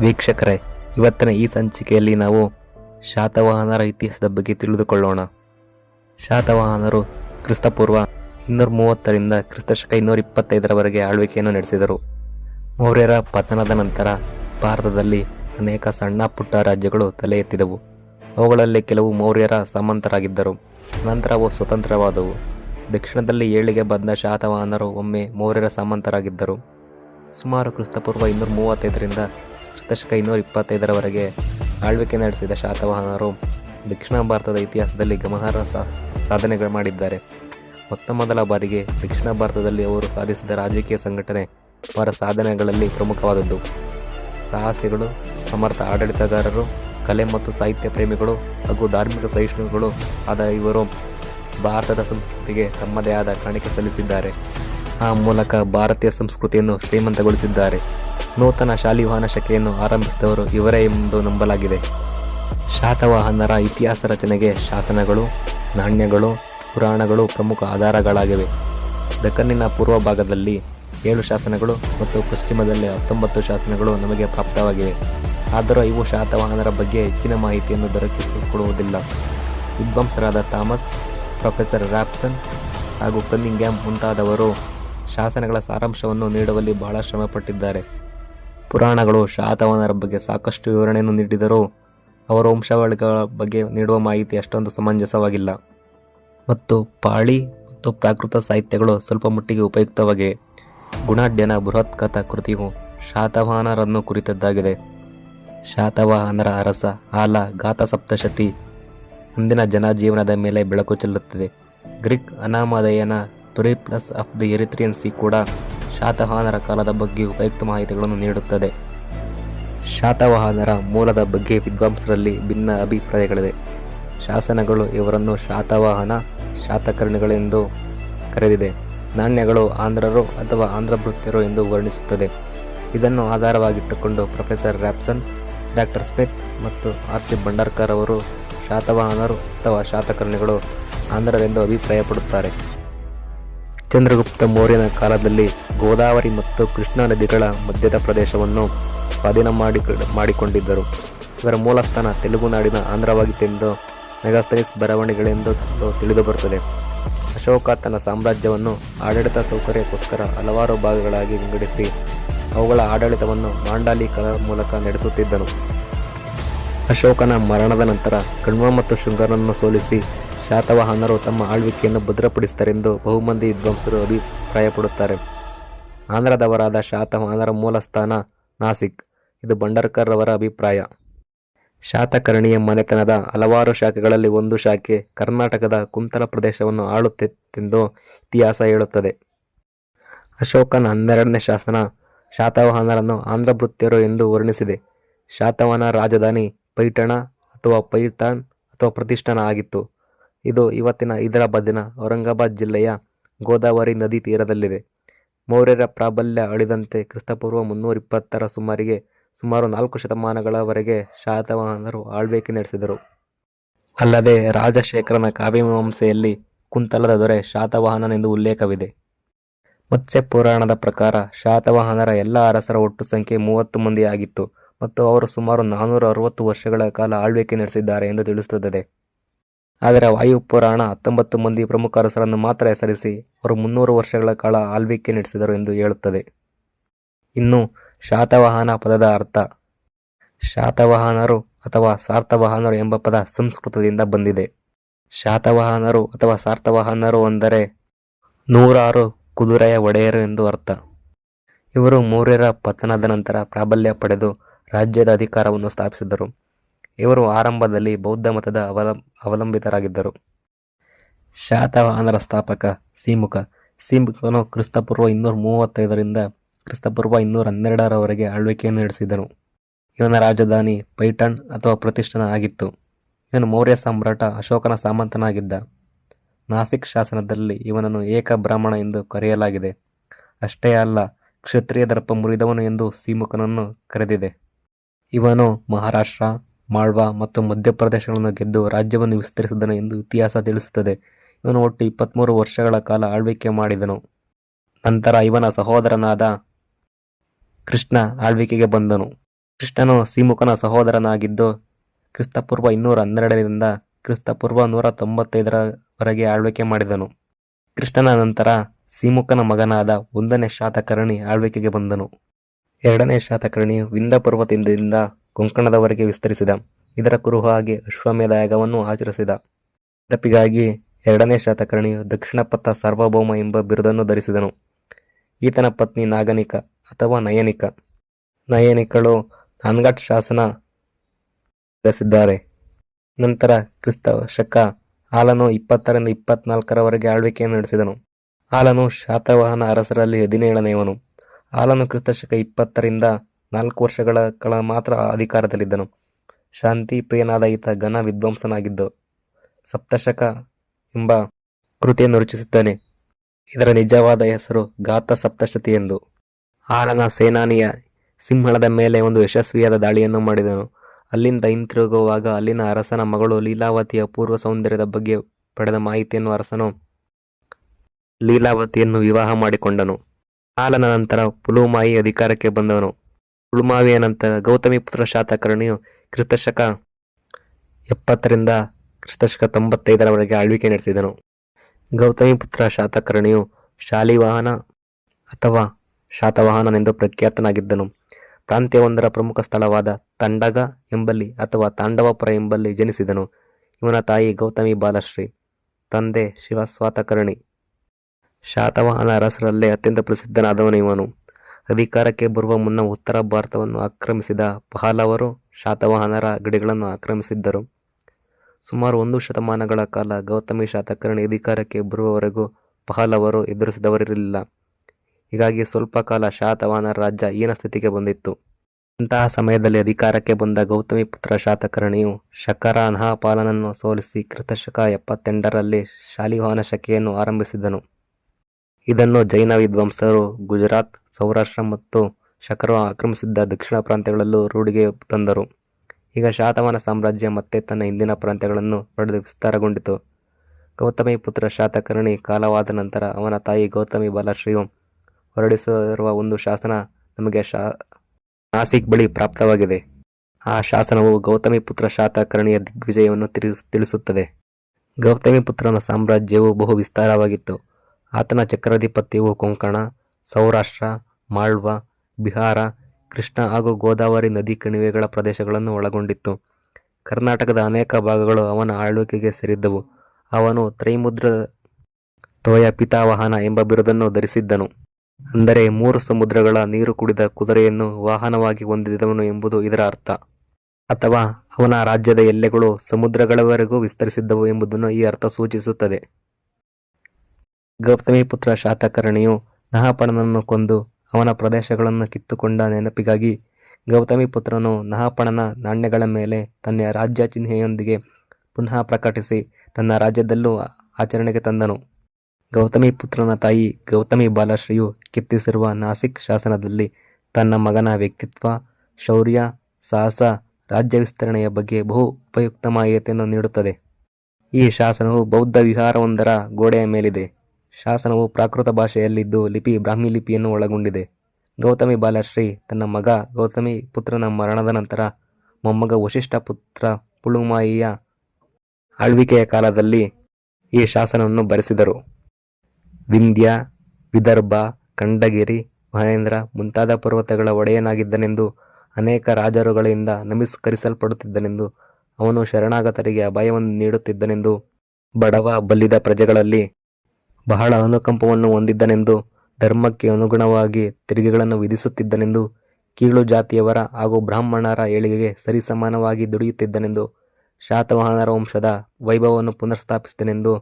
ವೀಕ್ಷಕರೇ, ಇವತ್ತಿನ ಈ ಸಂಚಿಕೆಯಲ್ಲಿ ನಾವು ಶಾತವಾಹನರ ಇತಿಹಾಸದ ಬಗ್ಗೆ ತಿಳಿದುಕೊಳ್ಳೋಣ. ಶಾತವಾಹನರು ಕ್ರಿಸ್ತಪೂರ್ವ ಇನ್ನೂರ ಮೂವತ್ತರಿಂದ ಕ್ರಿಸ್ತಶಕ ಇನ್ನೂರ ಇಪ್ಪತ್ತೈದರವರೆಗೆ ಆಳ್ವಿಕೆಯನ್ನು ನಡೆಸಿದರು. ಮೌರ್ಯರ ಪತನದ ನಂತರ ಭಾರತದಲ್ಲಿ ಅನೇಕ ಸಣ್ಣ ಪುಟ್ಟ ರಾಜ್ಯಗಳು ತಲೆ ಎತ್ತಿದವು. ಅವುಗಳಲ್ಲಿ ಕೆಲವು ಮೌರ್ಯರ ಸಾಮಂತರಾಗಿದ್ದರು. ನಂತರ ಅವು ಸ್ವತಂತ್ರವಾದವು. ದಕ್ಷಿಣದಲ್ಲಿ ಏಳಿಗೆ ಬಂದ ಶಾತವಾಹನರು ಒಮ್ಮೆ ಮೌರ್ಯರ ಸಾಮಂತರಾಗಿದ್ದರು. ಸುಮಾರು ಕ್ರಿಸ್ತಪೂರ್ವ ಇನ್ನೂರ ಮೂವತ್ತೈದರಿಂದ ಕ್ರಿಸ್ತಶಕ ಇನ್ನೂರ ಇಪ್ಪತ್ತೈದರವರೆಗೆ ಆಳ್ವಿಕೆ ನಡೆಸಿದ ಶಾತವಾಹನರು ದಕ್ಷಿಣ ಭಾರತದ ಇತಿಹಾಸದಲ್ಲಿ ಗಮನಾರ್ಹ ಸಾಧನೆಗಳು ಮಾಡಿದ್ದಾರೆ. ಮೊತ್ತ ಮೊದಲ ಬಾರಿಗೆ ದಕ್ಷಿಣ ಭಾರತದಲ್ಲಿ ಅವರು ಸಾಧಿಸಿದ ರಾಜಕೀಯ ಸಂಘಟನೆ ಅವರ ಸಾಧನೆಗಳಲ್ಲಿ ಪ್ರಮುಖವಾದದ್ದು. ಸಾಹಸಿಗಳು, ಸಮರ್ಥ ಆಡಳಿತಗಾರರು, ಕಲೆ ಮತ್ತು ಸಾಹಿತ್ಯ ಪ್ರೇಮಿಗಳು ಹಾಗೂ ಧಾರ್ಮಿಕ ಸಹಿಷ್ಣುಗಳು ಆದ ಇವರು ಭಾರತದ ಸಂಸ್ಕೃತಿಗೆ ತಮ್ಮದೇ ಆದ ಕಾಣಿಕೆ ಸಲ್ಲಿಸಿದ್ದಾರೆ. ಆ ಮೂಲಕ ಭಾರತೀಯ ಸಂಸ್ಕೃತಿಯನ್ನು ಶ್ರೀಮಂತಗೊಳಿಸಿದ್ದಾರೆ. ನೂತನ ಶಾಲಿವಾಹನ ಶಕೆಯನ್ನು ಆರಂಭಿಸಿದವರು ಇವರೇ ಎಂದು ನಂಬಲಾಗಿದೆ. ಶಾತವಾಹನರ ಇತಿಹಾಸ ರಚನೆಗೆ ಶಾಸನಗಳು, ನಾಣ್ಯಗಳು, ಪುರಾಣಗಳು ಪ್ರಮುಖ ಆಧಾರಗಳಾಗಿವೆ. ದಕ್ಕನ್ನಿನ ಪೂರ್ವ ಭಾಗದಲ್ಲಿ ಏಳು ಶಾಸನಗಳು ಮತ್ತು ಪಶ್ಚಿಮದಲ್ಲಿ ಹತ್ತೊಂಬತ್ತು ಶಾಸನಗಳು ನಮಗೆ ಪ್ರಾಪ್ತವಾಗಿವೆ. ಆದರೂ ಇವು ಶಾತವಾಹನರ ಬಗ್ಗೆ ಹೆಚ್ಚಿನ ಮಾಹಿತಿಯನ್ನು ದೊರಕಿಸಿಕೊಡುವುದಿಲ್ಲ. ವಿದ್ವಾಂಸರಾದ ಥಾಮಸ್, ಪ್ರೊಫೆಸರ್ ರ್ಯಾಪ್ಸನ್ ಹಾಗೂ ಕನ್ನಿಂಗ್ಯಾಮ್ ಮುಂತಾದವರು ಶಾಸನಗಳ ಸಾರಾಂಶವನ್ನು ನೀಡುವಲ್ಲಿ ಬಹಳ ಶ್ರಮಪಟ್ಟಿದ್ದಾರೆ. ಪುರಾಣಗಳು ಶಾತವನರ ಬಗ್ಗೆ ಸಾಕಷ್ಟು ವಿವರಣೆಯನ್ನು ನೀಡಿದರೂ ಅವರ ವಂಶಾವಳಿಗಳ ಬಗ್ಗೆ ನೀಡುವ ಮಾಹಿತಿ ಅಷ್ಟೊಂದು ಸಮಂಜಸವಾಗಿಲ್ಲ. ಮತ್ತು ಪಾಳಿ ಮತ್ತು ಪ್ರಾಕೃತ ಸಾಹಿತ್ಯಗಳು ಸ್ವಲ್ಪ ಮಟ್ಟಿಗೆ ಉಪಯುಕ್ತವಾಗಿವೆ ಗುಣಾಢ್ಯನ ಬೃಹತ್ ಕಥಾ ಕೃತಿಯು ಶಾತವಾಹನರನ್ನು ಕುರಿತದ್ದಾಗಿದೆ. ಶಾತವಾಹನರ ಅರಸ ಆಲ ಗಾತ ಸಪ್ತಶತಿ ಅಂದಿನ ಜನಜೀವನದ ಮೇಲೆ ಬೆಳಕು ಚೆಲ್ಲುತ್ತದೆ. Greek ಅನಾಮಧೇಯನ Periplus of the Erythraean Sea ಕೂಡ ಶಾತವಾಹನರ ಕಾಲದ ಬಗ್ಗೆ ಉಪಯುಕ್ತ ಮಾಹಿತಿಗಳನ್ನು ನೀಡುತ್ತದೆ. ಶಾತವಾಹನರ ಮೂಲದ ಬಗ್ಗೆ ವಿದ್ವಾಂಸರಲ್ಲಿ ಭಿನ್ನ ಅಭಿಪ್ರಾಯಗಳಿವೆ. ಶಾಸನಗಳು ಇವರನ್ನು ಶಾತವಾಹನ, ಶಾತಕರ್ಣಿಗಳೆಂದು ಕರೆದಿದೆ. ನಾಣ್ಯಗಳು ಆಂಧ್ರರು ಅಥವಾ ಆಂಧ್ರಭೃತ್ಯರು ಎಂದು ವರ್ಣಿಸುತ್ತದೆ. ಇದನ್ನು ಆಧಾರವಾಗಿಟ್ಟುಕೊಂಡು ಪ್ರೊಫೆಸರ್ ರ್ಯಾಪ್ಸನ್ ಡಾಕ್ಟರ್ ಸ್ಮಿತ್ ಮತ್ತು ಆರ್ ಸಿ ಭಂಡಾರ್ಕರ್ ಅವರು ಶಾತವಾಹನರು ಅಥವಾ ಶಾತಕರ್ಣಿಗಳು ಆಂಧ್ರರೆಂದು ಅಭಿಪ್ರಾಯಪಡುತ್ತಾರೆ. ಚಂದ್ರಗುಪ್ತ ಮೌರ್ಯನ ಕಾಲದಲ್ಲಿ ಗೋದಾವರಿ ಮತ್ತು ಕೃಷ್ಣಾ ನದಿಗಳ ಮಧ್ಯದ ಪ್ರದೇಶವನ್ನು ಸ್ವಾಧೀನ ಮಾಡಿ ಮಾಡಿಕೊಂಡಿದ್ದರು. ಇವರ ಮೂಲಸ್ಥಾನ ತೆಲುಗುನಾಡಿನ ಆಂಧ್ರವಾಗಿತ್ತೆಂದು ಮೆಗಾಸ್ತನಿಸ್ ಬರವಣಿಗೆಗಳೆಂದು ತಿಳಿದುಬರುತ್ತದೆ. ಅಶೋಕ ತನ್ನ ಸಾಮ್ರಾಜ್ಯವನ್ನು ಆಡಳಿತ ಸೌಕರ್ಯಕ್ಕೋಸ್ಕರ ಹಲವಾರು ಭಾಗಗಳಾಗಿ ವಿಂಗಡಿಸಿ ಅವುಗಳ ಆಡಳಿತವನ್ನು ಮಾಂಡಾಲಿಕರ ಮೂಲಕ ನಡೆಸುತ್ತಿದ್ದನು. ಅಶೋಕನ ಮರಣದ ನಂತರ ಕಣ್ವ ಮತ್ತು ಶೃಂಗರನ್ನು ಸೋಲಿಸಿ ಶಾತವಾಹನರು ತಮ್ಮ ಆಳ್ವಿಕೆಯನ್ನು ಭದ್ರಪಡಿಸುತ್ತಾರೆಂದು ಬಹುಮಂದಿ ವಿದ್ವಾಂಸರು ಅಭಿಪ್ರಾಯಪಡುತ್ತಾರೆ. ಆಂಧ್ರದವರಾದ ಶಾತವಾಹನರ ಮೂಲ ಸ್ಥಾನ ನಾಸಿಕ್. ಇದು ಭಂಡಾರ್ಕರ್ರವರ ಅಭಿಪ್ರಾಯ. ಶಾತಕರ್ಣಿಯ ಮನೆತನದ ಹಲವಾರು ಶಾಖೆಗಳಲ್ಲಿ ಒಂದು ಶಾಖೆ ಕರ್ನಾಟಕದ ಕುಂತಲ ಪ್ರದೇಶವನ್ನು ಆಳುತ್ತಿತ್ತೆಂದು ಇತಿಹಾಸ ಹೇಳುತ್ತದೆ. ಅಶೋಕನ ಹನ್ನೆರಡನೇ ಶಾಸನ ಶಾತವಾಹನರನ್ನು ಆಂಧ್ರಭೃತ್ಯರು ಎಂದು ವರ್ಣಿಸಿದೆ. ಶಾತವಾಹನ ರಾಜಧಾನಿ ಪೈಠಣ ಅಥವಾ ಪೈಠಾನ್ ಅಥವಾ ಪ್ರತಿಷ್ಠಾನ ಆಗಿತ್ತು. ಇದು ಇವತ್ತಿನ ಹೈದರಾಬಾದಿನ ಔರಂಗಾಬಾದ್ ಜಿಲ್ಲೆಯ ಗೋದಾವರಿ ನದಿ ತೀರದಲ್ಲಿದೆ. ಮೌರ್ಯರ ಪ್ರಾಬಲ್ಯ ಅಳಿದಂತೆ ಕ್ರಿಸ್ತಪೂರ್ವ ಮುನ್ನೂರ ಇಪ್ಪತ್ತರ ಸುಮಾರಿಗೆ ಸುಮಾರು ನಾಲ್ಕು ಶತಮಾನಗಳವರೆಗೆ ಶಾತವಾಹನರು ಆಳ್ವಿಕೆ ನಡೆಸಿದರು. ಅಲ್ಲದೆ ರಾಜಶೇಖರನ ಕಾವ್ಯಮೀಮಾಂಸೆಯಲ್ಲಿ ಕುಂತಲದ ದೊರೆ ಶಾತವಾಹನನೆಂದು ಉಲ್ಲೇಖವಿದೆ. ಮತ್ಸ್ಯ ಪುರಾಣದ ಪ್ರಕಾರ ಶಾತವಾಹನರ ಎಲ್ಲ ಅರಸರ ಒಟ್ಟು ಸಂಖ್ಯೆ ಮೂವತ್ತು ಮಂದಿ ಆಗಿತ್ತು ಮತ್ತು ಅವರು ಸುಮಾರು ನಾನ್ನೂರ ಅರವತ್ತು ವರ್ಷಗಳ ಕಾಲ ಆಳ್ವಿಕೆ ನಡೆಸಿದ್ದಾರೆ ಎಂದು ತಿಳಿಸುತ್ತದೆ. ಆದರೆ ವಾಯುಪುರಾಣ ಹತ್ತೊಂಬತ್ತು ಮಂದಿ ಪ್ರಮುಖ ಅರಸರನ್ನು ಮಾತ್ರ ಹೆಸರಿಸಿ ಅವರು ಮುನ್ನೂರು ವರ್ಷಗಳ ಕಾಲ ಆಳ್ವಿಕೆ ನಡೆಸಿದರು ಎಂದು ಹೇಳುತ್ತದೆ. ಇನ್ನು ಶಾತವಾಹನ ಪದದ ಅರ್ಥ, ಶಾತವಾಹನರು ಅಥವಾ ಸಾರ್ಥವಾಹನರು ಎಂಬ ಪದ ಸಂಸ್ಕೃತದಿಂದ ಬಂದಿದೆ. ಶಾತವಾಹನರು ಅಥವಾ ಸಾರ್ಥವಾಹನರು ಅಂದರೆ ನೂರಾರು ಕುದುರೆಯ ಒಡೆಯರು ಎಂದು ಅರ್ಥ. ಇವರು ಮೌರ್ಯರ ಪತನದ ನಂತರ ಪ್ರಾಬಲ್ಯ ಪಡೆದು ರಾಜ್ಯದ ಅಧಿಕಾರವನ್ನು ಸ್ಥಾಪಿಸಿದರು. ಇವರು ಆರಂಭದಲ್ಲಿ ಬೌದ್ಧ ಮತದ ಅವಲ, ಅವಲಂಬಿತರಾಗಿದ್ದರು. ಶಾತವಾಹನರ ಸ್ಥಾಪಕ ಸೀಮುಖ ಸೀಮುಖನು ಕ್ರಿಸ್ತಪೂರ್ವ ಇನ್ನೂರ ಮೂವತ್ತೈದರಿಂದ ಕ್ರಿಸ್ತಪೂರ್ವ ಇನ್ನೂರ ಹನ್ನೆರಡರವರೆಗೆ ಆಳ್ವಿಕೆಯನ್ನು ನಡೆಸಿದನು. ಇವನ ರಾಜಧಾನಿ ಪೈಟನ್ ಅಥವಾ ಪ್ರತಿಷ್ಠಾನ ಆಗಿತ್ತು. ಇವನು ಮೌರ್ಯ ಸಾಮ್ರಾಟ ಅಶೋಕನ ಸಾಮಂತನಾಗಿದ್ದ. ನಾಸಿಕ್ ಶಾಸನದಲ್ಲಿ ಇವನನ್ನು ಏಕ ಬ್ರಾಹ್ಮಣ ಎಂದು ಕರೆಯಲಾಗಿದೆ. ಅಷ್ಟೇ ಅಲ್ಲ, ಕ್ಷತ್ರಿಯ ದರ್ಪ ಮುರಿದವನು ಎಂದು ಸೀಮುಖನನ್ನು ಕರೆದಿದೆ. ಇವನು ಮಹಾರಾಷ್ಟ್ರ ಮಾಳ್ವಾ ಮತ್ತು ಮಧ್ಯಪ್ರದೇಶಗಳನ್ನು ಗೆದ್ದು ರಾಜ್ಯವನ್ನು ವಿಸ್ತರಿಸಿದನು ಎಂದು ಇತಿಹಾಸ ತಿಳಿಸುತ್ತದೆ. ಇವನು ಒಟ್ಟು ಇಪ್ಪತ್ತ್ಮೂರು ವರ್ಷಗಳ ಕಾಲ ಆಳ್ವಿಕೆ ಮಾಡಿದನು. ನಂತರ ಇವನ ಸಹೋದರನಾದ ಕೃಷ್ಣ ಆಳ್ವಿಕೆಗೆ ಬಂದನು. ಕೃಷ್ಣನು ಸೀಮುಖನ ಸಹೋದರನಾಗಿದ್ದು ಕ್ರಿಸ್ತಪೂರ್ವ ಇನ್ನೂರ ಹನ್ನೆರಡರಿಂದ ಕ್ರಿಸ್ತಪೂರ್ವ ನೂರ ತೊಂಬತ್ತೈದರವರೆಗೆ ಆಳ್ವಿಕೆ ಮಾಡಿದನು. ಕೃಷ್ಣನ ನಂತರ ಸೀಮುಖನ ಮಗನಾದ ಒಂದನೇ ಶಾತಕರ್ಣಿ ಆಳ್ವಿಕೆಗೆ ಬಂದನು. ಎರಡನೇ ಶಾತಕರ್ಣಿಯು ವಿಂದ ಪರ್ವತದಿಂದ ಕೊಂಕಣದವರೆಗೆ ವಿಸ್ತರಿಸಿದ. ಇದರ ಕುರುಹಾಗಿ ಅಶ್ವಮೇಧ ಯಾಗವನ್ನು ಆಚರಿಸಿದ. ನೆನಪಿಗಾಗಿ ಎರಡನೇ ಶಾತಕರ್ಣಿಯು ದಕ್ಷಿಣಪಥ ಸಾರ್ವಭೌಮ ಎಂಬ ಬಿರುದನ್ನು ಧರಿಸಿದನು. ಈತನ ಪತ್ನಿ ನಾಗನಿಕ ಅಥವಾ ನಯನಿಕ. ನಯನಿಕಳು ನಾನ್ಘಾಟ್ ಶಾಸನ ನಡೆಸಿದ್ದಾರೆ ನಂತರ ಕ್ರಿಸ್ತ ಶಕ ಆಲನು ಇಪ್ಪತ್ತರಿಂದ ಇಪ್ಪತ್ನಾಲ್ಕರವರೆಗೆ ಆಳ್ವಿಕೆಯನ್ನು ನಡೆಸಿದನು. ಆಲನು ಶಾತವಾಹನ ಅರಸರಲ್ಲಿ ಹದಿನೇಳನೆಯವನು. ಆಲನು ಕ್ರಿಸ್ತಶಕ ಇಪ್ಪತ್ತರಿಂದ ನಾಲ್ಕು ವರ್ಷಗಳ ಕಾಲ ಮಾತ್ರ ಅಧಿಕಾರದಲ್ಲಿದ್ದನು. ಶಾಂತಿ ಪ್ರಿಯನಾದ ಈತ ಘನ ವಿದ್ವಾಂಸನಾಗಿದ್ದು, ಸಪ್ತಶಕ ಎಂಬ ಕೃತಿಯನ್ನು ರಚಿಸುತ್ತಾನೆ. ಇದರ ನಿಜವಾದ ಹೆಸರು ಗಾತ ಸಪ್ತಶತಿ ಎಂದು. ಆರನ ಸೇನಾನಿಯ ಸಿಂಹಳದ ಮೇಲೆ ಒಂದು ಯಶಸ್ವಿಯಾದ ದಾಳಿಯನ್ನು ಮಾಡಿದನು. ಅಲ್ಲಿಂದ ಹಿಂತಿರುಗುವಾಗ ಅಲ್ಲಿನ ಅರಸನ ಮಗಳು ಲೀಲಾವತಿಯ ಪೂರ್ವ ಸೌಂದರ್ಯದ ಬಗ್ಗೆ ಪಡೆದ ಮಾಹಿತಿಯನ್ನು ಅರಸನು ಲೀಲಾವತಿಯನ್ನು ವಿವಾಹ ಮಾಡಿಕೊಂಡನು. ಆಲನ ನಂತರ ಪುಲುಮಾಯಿ ಅಧಿಕಾರಕ್ಕೆ ಬಂದವನು. ಪುಲುಮಾವಿಯ ನಂತರ ಗೌತಮಿ ಪುತ್ರ ಶಾತಕರ್ಣಿಯು ಕ್ರಿಸ್ತಶಕ ಎಪ್ಪತ್ತರಿಂದ ಕ್ರಿಸ್ತಶಕ ತೊಂಬತ್ತೈದರವರೆಗೆ ಆಳ್ವಿಕೆ ನಡೆಸಿದನು. ಗೌತಮಿ ಪುತ್ರ ಶಾತಕರ್ಣಿಯು ಶಾಲಿವಾಹನ ಅಥವಾ ಶಾತವಾಹನನೆಂದು ಪ್ರಖ್ಯಾತನಾಗಿದ್ದನು. ಪ್ರಾಂತ್ಯವೊಂದರ ಪ್ರಮುಖ ಸ್ಥಳವಾದ ತಂಡಗ ಎಂಬಲ್ಲಿ ಅಥವಾ ತಾಂಡವಪುರ ಎಂಬಲ್ಲಿ ಜನಿಸಿದನು. ಇವನ ತಾಯಿ ಗೌತಮಿ ಬಾಲಶ್ರೀ, ತಂದೆ ಶಿವಸ್ವಾತಕರ್ಣಿ. ಶಾತವಾಹನ ಅರಸರಲ್ಲೇ ಅತ್ಯಂತ ಪ್ರಸಿದ್ಧನಾದವನು ಇವನು. ಅಧಿಕಾರಕ್ಕೆ ಬರುವ ಮುನ್ನ ಉತ್ತರ ಭಾರತವನ್ನು ಆಕ್ರಮಿಸಿದ ಪಹಲವರು ಶಾತವಾಹನರ ಗಡಿಗಳನ್ನು ಆಕ್ರಮಿಸಿದ್ದರು. ಸುಮಾರು ಒಂದು ಶತಮಾನಗಳ ಕಾಲ ಗೌತಮಿ ಶಾತಕರ್ಣಿ ಅಧಿಕಾರಕ್ಕೆ ಬರುವವರೆಗೂ ಪಹಲವರು ಎದುರಿಸಿದವರಿರಲಿಲ್ಲ. ಹೀಗಾಗಿ ಸ್ವಲ್ಪ ಕಾಲ ಶಾತವಾಹನರ ರಾಜ್ಯ ಈನ ಸ್ಥಿತಿಗೆ ಬಂದಿತ್ತು. ಇಂತಹ ಸಮಯದಲ್ಲಿ ಅಧಿಕಾರಕ್ಕೆ ಬಂದ ಗೌತಮಿ ಪುತ್ರ ಶಾತಕರ್ಣಿಯು ಶಕರ ಅನಹಾಪಾಲನನ್ನು ಸೋಲಿಸಿ ಕೃತಶಕ ಎಪ್ಪತ್ತೆಂಟರಲ್ಲಿ ಶಾಲಿವಾಹನ ಶಕೆಯನ್ನು ಆರಂಭಿಸಿದನು. ಇದನ್ನು ಜೈನ ವಿದ್ವಾಂಸರು ಗುಜರಾತ್, ಸೌರಾಷ್ಟ್ರ ಮತ್ತು ಶಕರು ಆಕ್ರಮಿಸಿದ್ದ ದಕ್ಷಿಣ ಪ್ರಾಂತ್ಯಗಳಲ್ಲೂ ರೂಢಿಗೆ ತಂದರು. ಈಗ ಶಾತವಾಹನ ಸಾಮ್ರಾಜ್ಯ ಮತ್ತೆ ತನ್ನ ಹಿಂದಿನ ಪ್ರಾಂತ್ಯಗಳನ್ನು ಪಡೆದು ವಿಸ್ತಾರಗೊಂಡಿತು. ಗೌತಮಿ ಪುತ್ರ ಶಾತಕರ್ಣಿ ಕಾಲವಾದ ನಂತರ ಅವನ ತಾಯಿ ಗೌತಮಿ ಬಾಲಶ್ರೀಯು ಹೊರಡಿಸಿರುವ ಒಂದು ಶಾಸನ ನಮಗೆ ಶಾ, ನಾಸಿಕ್ ಬಳಿ ಪ್ರಾಪ್ತವಾಗಿದೆ. ಆ ಶಾಸನವು ಗೌತಮಿ ಪುತ್ರ ಶಾತಕರ್ಣಿಯ ದಿಗ್ವಿಜಯವನ್ನು ತಿಳಿಸ್ ತಿಳಿಸುತ್ತದೆ. ಗೌತಮಿ ಪುತ್ರನ ಸಾಮ್ರಾಜ್ಯವು ಬಹು ವಿಸ್ತಾರವಾಗಿತ್ತು. ಆತನ ಚಕ್ರಾಧಿಪತ್ಯವು ಕೊಂಕಣ, ಸೌರಾಷ್ಟ್ರ, ಮಾಳ್ವ, ಬಿಹಾರ, ಕೃಷ್ಣ ಹಾಗೂ ಗೋದಾವರಿ ನದಿ ಕಣಿವೆಗಳ ಪ್ರದೇಶಗಳನ್ನು ಒಳಗೊಂಡಿತ್ತು. ಕರ್ನಾಟಕದ ಅನೇಕ ಭಾಗಗಳು ಅವನ ಆಳ್ವಿಕೆಗೆ ಸೇರಿದ್ದವು. ಅವನು ತ್ರೈಮುದ್ರ ತೋಯ ಪಿತಾವಾಹನ ಎಂಬ ಬಿರುದನ್ನು ಧರಿಸಿದ್ದನು. ಅಂದರೆ ಮೂರು ಸಮುದ್ರಗಳ ನೀರು ಕುಡಿದ ಕುದುರೆಯನ್ನು ವಾಹನವಾಗಿ ಹೊಂದಿದವನು ಎಂಬುದು ಇದರ ಅರ್ಥ. ಅಥವಾ ಅವನ ರಾಜ್ಯದ ಎಲ್ಲೆಗಳು ಸಮುದ್ರಗಳವರೆಗೂ ವಿಸ್ತರಿಸಿದ್ದವು ಎಂಬುದನ್ನು ಈ ಅರ್ಥ ಸೂಚಿಸುತ್ತದೆ. ಗೌತಮಿ ಪುತ್ರ ಶಾತಕರ್ಣಿಯು ನಹಾಪಣನನ್ನು ಕೊಂದು ಅವನ ಪ್ರದೇಶಗಳನ್ನು ಕಿತ್ತುಕೊಂಡ ನೆನಪಿಗಾಗಿ ಗೌತಮಿ ಪುತ್ರನು ನಹಾಪಣನ ನಾಣ್ಯಗಳ ಮೇಲೆ ತನ್ನ ರಾಜ್ಯ ಚಿಹ್ನೆಯೊಂದಿಗೆ ಪುನಃ ಪ್ರಕಟಿಸಿ ತನ್ನ ರಾಜ್ಯದಲ್ಲೂ ಆಚರಣೆಗೆ ತಂದನು. ಗೌತಮಿ ಪುತ್ರನ ತಾಯಿ ಗೌತಮಿ ಬಾಲಶ್ರೀಯು ಕಿತ್ತಿಸಿರುವ ನಾಸಿಕ್ ಶಾಸನದಲ್ಲಿ ತನ್ನ ಮಗನ ವ್ಯಕ್ತಿತ್ವ, ಶೌರ್ಯ, ಸಾಹಸ, ರಾಜ್ಯ ವಿಸ್ತರಣೆಯ ಬಗ್ಗೆ ಬಹು ಉಪಯುಕ್ತ ಮಾಹಿತಿಯನ್ನು ನೀಡುತ್ತದೆ. ಈ ಶಾಸನವು ಬೌದ್ಧ ವಿಹಾರವೊಂದರ ಗೋಡೆಯ ಮೇಲಿದೆ. ಶಾಸನವು ಪ್ರಾಕೃತ ಭಾಷೆಯಲ್ಲಿದ್ದು ಲಿಪಿ ಬ್ರಾಹ್ಮಿ ಲಿಪಿಯನ್ನು ಒಳಗೊಂಡಿದೆ. ಗೌತಮಿ ಬಾಲಶ್ರೀ ತನ್ನ ಮಗ ಗೌತಮಿ ಪುತ್ರನ ಮರಣದ ನಂತರ ಮೊಮ್ಮಗ ವಶಿಷ್ಠ ಪುತ್ರ ಪುಳುಮಾಯಿಯ ಆಳ್ವಿಕೆಯ ಕಾಲದಲ್ಲಿ ಈ ಶಾಸನವನ್ನು ಬರೆಸಿದರು. ವಿಂಧ್ಯ, ವಿದರ್ಭ, ಖಂಡಗಿರಿ, ಮಹೇಂದ್ರ ಮುಂತಾದ ಪರ್ವತಗಳ ಒಡೆಯನಾಗಿದ್ದನೆಂದು ಅನೇಕ ರಾಜರುಗಳಿಂದ ನಮಸ್ಕರಿಸಲ್ಪಡುತ್ತಿದ್ದನೆಂದು, ಅವನು ಶರಣಾಗತರಿಗೆ ಅಭಯವನ್ನು ನೀಡುತ್ತಿದ್ದನೆಂದು ಬಡವ ಬಲ್ಲಿದ ಪ್ರಜೆಗಳಲ್ಲಿ ಬಹಳ ಅನುಕಂಪವನ್ನು ಹೊಂದಿದ್ದನೆಂದು, ಧರ್ಮಕ್ಕೆ ಅನುಗುಣವಾಗಿ ತೆರಿಗೆಗಳನ್ನು ವಿಧಿಸುತ್ತಿದ್ದನೆಂದು, ಕೀಳು ಜಾತಿಯವರ ಹಾಗೂ ಬ್ರಾಹ್ಮಣರ ಏಳಿಗೆಗೆ ಸರಿಸಮಾನವಾಗಿ ದುಡಿಯುತ್ತಿದ್ದನೆಂದು, ಶಾತವಾಹನರ ವಂಶದ ವೈಭವವನ್ನು ಪುನರ್ಸ್ಥಾಪಿಸಿದನೆಂದು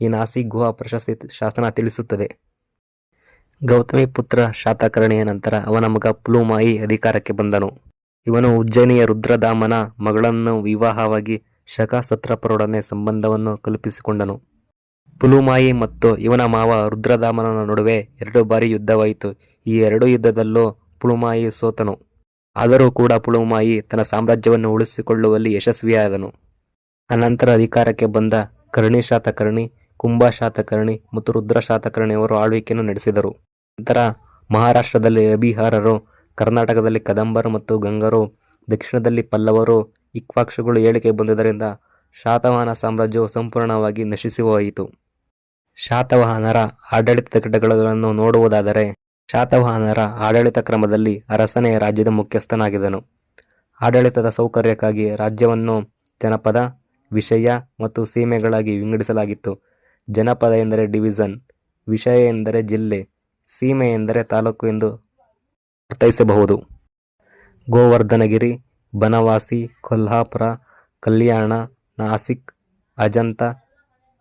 ಈ ನಾಸಿ ಗುಹಾ ಪ್ರಶಸ್ತಿ ಶಾಸನ ತಿಳಿಸುತ್ತದೆ. ಗೌತಮಿ ಪುತ್ರ ಶಾತಕರ್ಣಿಯ ನಂತರ ಅವನ ಮಗ ಪುಲುಮಾಯಿ ಅಧಿಕಾರಕ್ಕೆ ಬಂದನು. ಇವನು ಉಜ್ಜಯಿನಿಯ ರುದ್ರದಾಮನ ಮಗಳನ್ನು ವಿವಾಹವಾಗಿ ಶಕಸತ್ರಪರೊಡನೆ ಸಂಬಂಧವನ್ನು ಕಲ್ಪಿಸಿಕೊಂಡನು. ಪುಲುಮಾಯಿ ಮತ್ತು ಇವನ ಮಾವ ರುದ್ರದಾಮನ ನಡುವೆ ಎರಡು ಬಾರಿ ಯುದ್ಧವಾಯಿತು. ಈ ಎರಡು ಯುದ್ಧದಲ್ಲೂ ಪುಳುಮಾಯಿ ಸೋತನು. ಆದರೂ ಕೂಡ ಪುಳುಮಾಯಿ ತನ್ನ ಸಾಮ್ರಾಜ್ಯವನ್ನು ಉಳಿಸಿಕೊಳ್ಳುವಲ್ಲಿ ಯಶಸ್ವಿಯಾದನು. ಅನಂತರ ಅಧಿಕಾರಕ್ಕೆ ಬಂದ ಕರ್ಣಿ ಶಾತಕರ್ಣಿ, ಕುಂಭ ಶಾತಕರ್ಣಿ ಮತ್ತು ರುದ್ರ ಶಾತಕರ್ಣಿಯವರು ಆಳ್ವಿಕೆಯನ್ನು ನಡೆಸಿದರು. ನಂತರ ಮಹಾರಾಷ್ಟ್ರದಲ್ಲಿ ಅಭಿಹಾರರು, ಕರ್ನಾಟಕದಲ್ಲಿ ಕದಂಬರು ಮತ್ತು ಗಂಗರು, ದಕ್ಷಿಣದಲ್ಲಿ ಪಲ್ಲವರು, ಇಕ್ವಾಕ್ಷಗಳು ಏಳಿಗೆ ಬಂದುದರಿಂದ ಶಾತವಾಹನ ಸಾಮ್ರಾಜ್ಯವು ಸಂಪೂರ್ಣವಾಗಿ ನಶಿಸಿ ಹೋಯಿತು. ಶಾತವಾಹನರ ಆಡಳಿತದ ಘಟಕಗಳನ್ನು ನೋಡುವುದಾದರೆ, ಶಾತವಾಹನರ ಆಡಳಿತ ಕ್ರಮದಲ್ಲಿ ಅರಸನೇ ರಾಜ್ಯದ ಮುಖ್ಯಸ್ಥನಾಗಿದ್ದನು. ಆಡಳಿತದ ಸೌಕರ್ಯಕ್ಕಾಗಿ ರಾಜ್ಯವನ್ನು ಜನಪದ, ವಿಷಯ ಮತ್ತು ಸೀಮೆಗಳಾಗಿ ವಿಂಗಡಿಸಲಾಗಿತ್ತು. ಜನಪದ ಎಂದರೆ ಡಿವಿಷನ್ ವಿಷಯ ಎಂದರೆ ಜಿಲ್ಲೆ, ಸೀಮೆ ಎಂದರೆ ತಾಲೂಕು ಎಂದು ಅರ್ಥೈಸಬಹುದು. ಗೋವರ್ಧನಗಿರಿ, ಬನವಾಸಿ, ಕೊಲ್ಹಾಪುರ, ಕಲ್ಯಾಣ ನಾಸಿಕ್, ಅಜಂತ,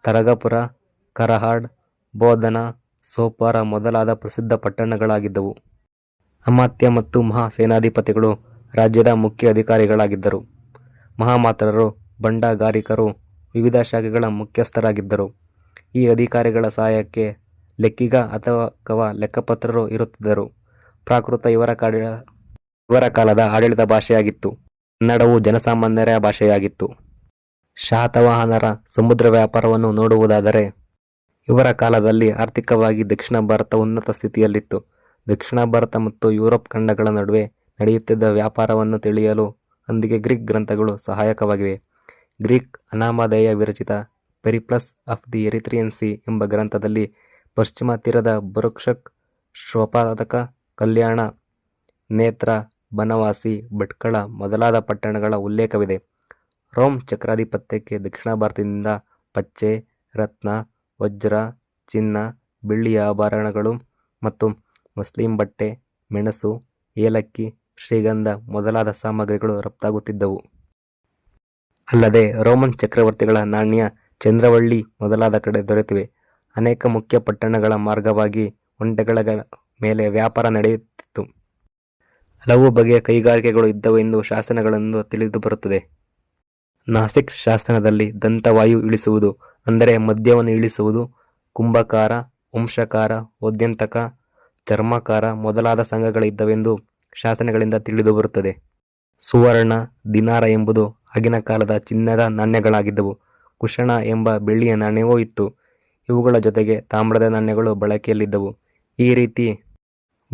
ತರಗಪುರ, ಕರಹಾಡ್, ಬೋಧನ, ಸೋಪಾರ ಮೊದಲಾದ ಪ್ರಸಿದ್ಧ ಪಟ್ಟಣಗಳಾಗಿದ್ದವು. ಅಮಾತ್ಯ ಮತ್ತು ಮಹಾ ಸೇನಾಧಿಪತಿಗಳು ರಾಜ್ಯದ ಮುಖ್ಯ ಅಧಿಕಾರಿಗಳಾಗಿದ್ದರು. ಮಹಾಮಾತ್ರರು, ಭಂಡಾಗಾರಿಕರು, ವಿವಿಧ ಶಾಖೆಗಳ ಮುಖ್ಯಸ್ಥರಾಗಿದ್ದರು. ಈ ಅಧಿಕಾರಿಗಳ ಸಹಾಯಕ್ಕೆ ಲೆಕ್ಕಿಗ ಅಥವಾ ಕವ ಲೆಕ್ಕಪತ್ರರು ಇರುತ್ತಿದ್ದರು. ಪ್ರಾಕೃತ ಇವರ ಕಾಲದ ಆಡಳಿತ ಭಾಷೆಯಾಗಿತ್ತು. ಕನ್ನಡವು ಜನಸಾಮಾನ್ಯರ ಭಾಷೆಯಾಗಿತ್ತು. ಶಾತವಾಹನರ ಸಮುದ್ರ ವ್ಯಾಪಾರವನ್ನು ನೋಡುವುದಾದರೆ, ಇವರ ಕಾಲದಲ್ಲಿ ಆರ್ಥಿಕವಾಗಿ ದಕ್ಷಿಣ ಭಾರತ ಉನ್ನತ ಸ್ಥಿತಿಯಲ್ಲಿತ್ತು. ದಕ್ಷಿಣ ಭಾರತ ಮತ್ತು ಯುರೋಪ್ ಖಂಡಗಳ ನಡುವೆ ನಡೆಯುತ್ತಿದ್ದ ವ್ಯಾಪಾರವನ್ನು ತಿಳಿಯಲು ಅಂದಿಗೆ ಗ್ರೀಕ್ ಗ್ರಂಥಗಳು ಸಹಾಯಕವಾಗಿವೆ. ಗ್ರೀಕ್ ಅನಾಮಧೇಯ ವಿರಚಿತ Periplus of the Erythraean Sea ಎಂಬ ಗ್ರಂಥದಲ್ಲಿ ಪಶ್ಚಿಮ ತೀರದ ಬರುಕ್ಷಕ್ ಶ್ರೋಪಾದಕ ಕಲ್ಯಾಣ ನೇತ್ರ, ಬನವಾಸಿ, ಭಟ್ಕಳ ಮೊದಲಾದ ಪಟ್ಟಣಗಳ ಉಲ್ಲೇಖವಿದೆ. ರೋಮ್ ಚಕ್ರಾಧಿಪತ್ಯಕ್ಕೆ ದಕ್ಷಿಣ ಭಾರತದಿಂದ ಪಚ್ಚೆ, ರತ್ನ, ವಜ್ರ, ಚಿನ್ನ, ಬೆಳ್ಳಿಯ ಆಭರಣಗಳು ಮತ್ತು ಮುಸ್ಲಿಂ ಬಟ್ಟೆ, ಮೆಣಸು, ಏಲಕ್ಕಿ, ಶ್ರೀಗಂಧ ಮೊದಲಾದ ಸಾಮಗ್ರಿಗಳು ರಫ್ತಾಗುತ್ತಿದ್ದವು. ಅಲ್ಲದೆ ರೋಮನ್ ಚಕ್ರವರ್ತಿಗಳ ನಾಣ್ಯ ಚಂದ್ರವಳ್ಳಿ ಮೊದಲಾದ ಕಡೆ ದೊರೆತಿವೆ. ಅನೇಕ ಮುಖ್ಯ ಪಟ್ಟಣಗಳ ಮಾರ್ಗವಾಗಿ ಒಂಟೆಗಳ ಮೇಲೆ ವ್ಯಾಪಾರ ನಡೆಯುತ್ತಿತ್ತು. ಹಲವು ಬಗೆಯ ಕೈಗಾರಿಕೆಗಳು ಇದ್ದವು ಎಂದು ಶಾಸನಗಳನ್ನು ತಿಳಿದು ಬರುತ್ತದೆ. ನಾಸಿಕ್ ಶಾಸನದಲ್ಲಿ ದಂತವಾಯು ಇಳಿಸುವುದು, ಅಂದರೆ ಮದ್ಯವನ್ನು ಇಳಿಸುವುದು, ಕುಂಭಕಾರ, ವಂಶಕಾರ, ಒದ್ಯಂತಕ, ಚರ್ಮಕಾರ ಮೊದಲಾದ ಸಂಘಗಳಿದ್ದವೆಂದು ಶಾಸನಗಳಿಂದ ತಿಳಿದು ಬರುತ್ತದೆ. ಸುವರ್ಣ, ದಿನಾರ ಎಂಬುದು ಆಗಿನ ಕಾಲದ ಚಿನ್ನದ ನಾಣ್ಯಗಳಾಗಿದ್ದವು. ಕುಶಣ ಎಂಬ ಬೆಳ್ಳಿಯ ನಾಣ್ಯವೂ ಇತ್ತು. ಇವುಗಳ ಜೊತೆಗೆ ತಾಮ್ರದ ನಾಣ್ಯಗಳು ಬಳಕೆಯಲ್ಲಿದ್ದವು. ಈ ರೀತಿ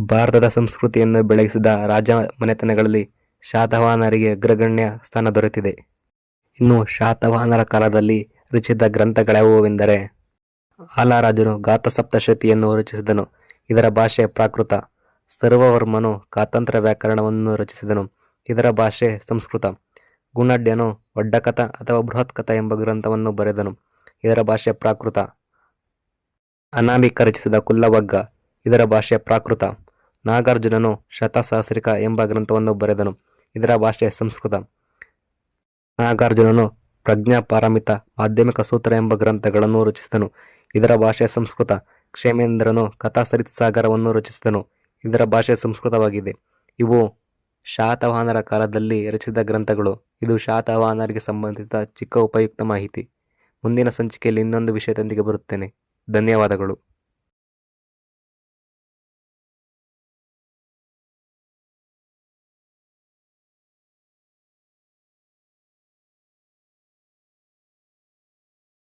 ಭಾರತದ ಸಂಸ್ಕೃತಿಯನ್ನು ಬೆಳಗಿಸಿದ ರಾಜ ಮನೆತನಗಳಲ್ಲಿ ಶಾತವಾಹನರಿಗೆ ಅಗ್ರಗಣ್ಯ ಸ್ಥಾನ ದೊರೆತಿದೆ. ಇನ್ನು ಶಾತವಾಹನರ ಕಾಲದಲ್ಲಿ ರಚಿಸಿದ ಗ್ರಂಥಗಳ್ಯಾವುವೆಂದರೆ ಆಲಾರಾಜನು ಗಾತಸಪ್ತಶತಿಯನ್ನು ರಚಿಸಿದನು. ಇದರ ಭಾಷೆ ಪ್ರಾಕೃತ. ಸರ್ವವರ್ಮನು ಕಾತಂತ್ರ ವ್ಯಾಕರಣವನ್ನು ರಚಿಸಿದನು. ಇದರ ಭಾಷೆ ಸಂಸ್ಕೃತ. ಗುಣಡ್ಯನು ಒಡ್ಡಕಥ ಅಥವಾ ಬೃಹತ್ ಕಥ ಎಂಬ ಗ್ರಂಥವನ್ನು ಬರೆದನು. ಇದರ ಭಾಷೆ ಪ್ರಾಕೃತ. ಅನಾಮಿಕ ರಚಿಸಿದ ಕುಲ್ಲವಗ್ಗ ಇದರ ಭಾಷೆ ಪ್ರಾಕೃತ. ನಾಗಾರ್ಜುನನು ಶತಸಹಸ್ರಿಕ ಎಂಬ ಗ್ರಂಥವನ್ನು ಬರೆದನು. ಇದರ ಭಾಷೆ ಸಂಸ್ಕೃತ. ನಾಗಾರ್ಜುನನು ಪ್ರಜ್ಞಾಪಾರಮಿತ ಮಾಧ್ಯಮಿಕ ಸೂತ್ರ ಎಂಬ ಗ್ರಂಥಗಳನ್ನು ರಚಿಸಿದನು. ಇದರ ಭಾಷೆ ಸಂಸ್ಕೃತ. ಕ್ಷೇಮೇಂದ್ರನು ಕಥಾಸರಿತ್ಸಾಗರವನ್ನು ರಚಿಸಿದನು. ಇದರ ಭಾಷೆ ಸಂಸ್ಕೃತವಾಗಿದೆ. ಇವು ಶಾತವಾಹನರ ಕಾಲದಲ್ಲಿ ರಚಿಸಿದ ಗ್ರಂಥಗಳು. ಇದು ಶಾತವಾಹನರಿಗೆ ಸಂಬಂಧಿತ ಚಿಕ್ಕ ಉಪಯುಕ್ತ ಮಾಹಿತಿ. ಮುಂದಿನ ಸಂಚಿಕೆಯಲ್ಲಿ ಇನ್ನೊಂದು ವಿಷಯದೊಂದಿಗೆ ಬರುತ್ತೇನೆ. ಧನ್ಯವಾದಗಳು.